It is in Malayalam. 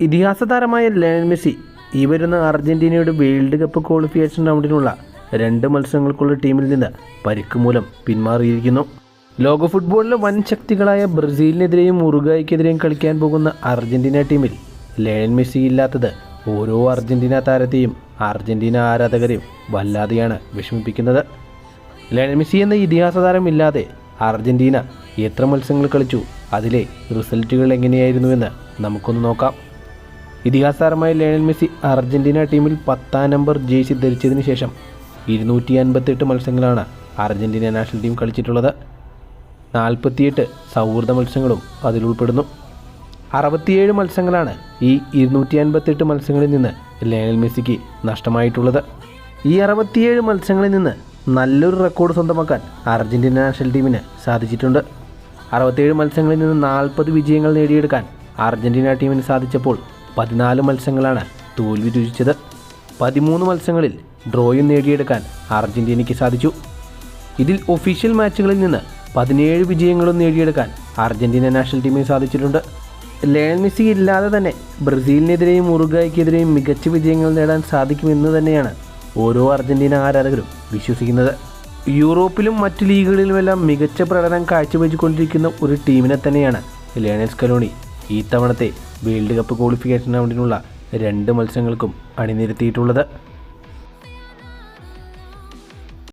ഇതിഹാസ താരമായ ലയണൽ മെസ്സി ഈ വരുന്ന അർജന്റീനയുടെ വേൾഡ് കപ്പ് ക്വാളിഫിക്കേഷൻ റൗണ്ടിനുള്ള രണ്ട് മത്സരങ്ങൾക്കുള്ള ടീമിൽ നിന്ന് പരിക്ക് മൂലം പിന്മാറിയിരിക്കുന്നു. ലോക ഫുട്ബോളിലെ വൻ ശക്തികളായ ബ്രസീലിനെതിരെയും ഉറുഗായ്ക്കെതിരെയും കളിക്കാൻ പോകുന്ന അർജന്റീന ടീമിൽ ലയണൽ മെസ്സി ഇല്ലാത്തത് ഓരോ അർജന്റീന താരത്തെയും അർജന്റീന ആരാധകരെയും വല്ലാതെയാണ് വിഷമിപ്പിക്കുന്നത്. ലയണൽ മെസ്സി എന്ന ഇതിഹാസ താരം ഇല്ലാതെ അർജന്റീന എത്ര മത്സരങ്ങൾ കളിച്ചു? അതിലെ റിസൾട്ടുകൾ എങ്ങനെയായിരുന്നുവെന്ന് നമുക്കൊന്ന് നോക്കാം. ഇതിഹാസ താരമായ ലയണൽ മെസ്സി അർജന്റീന ടീമിൽ പത്താം നമ്പർ ജേഴ്സി ധരിച്ചതിന് ശേഷം ഇരുന്നൂറ്റി അൻപത്തെട്ട് മത്സരങ്ങളാണ് അർജന്റീന നാഷണൽ ടീം കളിച്ചിട്ടുള്ളത്. നാൽപ്പത്തിയെട്ട് സൗഹൃദ മത്സരങ്ങളും അതിലുൾപ്പെടുന്നു അറുപത്തിയേഴ് മത്സരങ്ങളാണ് ഈ ഇരുന്നൂറ്റി അൻപത്തെട്ട് മത്സരങ്ങളിൽ നിന്ന് ലയണൽ മെസ്സിക്ക് നഷ്ടമായിട്ടുള്ളത്. ഈ അറുപത്തിയേഴ് മത്സരങ്ങളിൽ നിന്ന് നല്ലൊരു റെക്കോർഡ് സ്വന്തമാക്കാൻ അർജന്റീന നാഷണൽ ടീമിന് സാധിച്ചിട്ടുണ്ട്. അറുപത്തിയേഴ് മത്സരങ്ങളിൽ നിന്ന് നാൽപ്പത് വിജയങ്ങൾ നേടിയെടുക്കാൻ അർജന്റീന ടീമിന് സാധിച്ചപ്പോൾ പതിനാല് മത്സരങ്ങളാണ് തോൽവി രുചിച്ചത്. പതിമൂന്ന് മത്സരങ്ങളിൽ ഡ്രോയും നേടിയെടുക്കാൻ അർജന്റീനയ്ക്ക് സാധിച്ചു. ഇതിൽ ഒഫീഷ്യൽ മാച്ചുകളിൽ നിന്ന് പതിനേഴ് വിജയങ്ങളും നേടിയെടുക്കാൻ അർജന്റീന നാഷണൽ ടീമിന് സാധിച്ചിട്ടുണ്ട്. ലയൺ മെസ്സി ഇല്ലാതെ തന്നെ ബ്രസീലിനെതിരെയും ഉറുഗായ്ക്കെതിരെയും മികച്ച വിജയങ്ങൾ നേടാൻ സാധിക്കുമെന്ന് തന്നെയാണ് ഓരോ അർജന്റീന ആരാധകരും വിശ്വസിക്കുന്നത്. യൂറോപ്പിലും മറ്റ് ലീഗുകളിലുമെല്ലാം മികച്ച പ്രകടനം കാഴ്ചവെച്ചുകൊണ്ടിരിക്കുന്ന ഒരു ടീമിനെ തന്നെയാണ് ലയണൽ കലോണി ഈ തവണത്തെ വേൾഡ് കപ്പ് ക്വാളിഫിക്കേഷൻ റൗണ്ടിനുള്ള രണ്ട് മത്സരങ്ങൾക്കും അണിനിരത്തിയിട്ടുള്ളത്.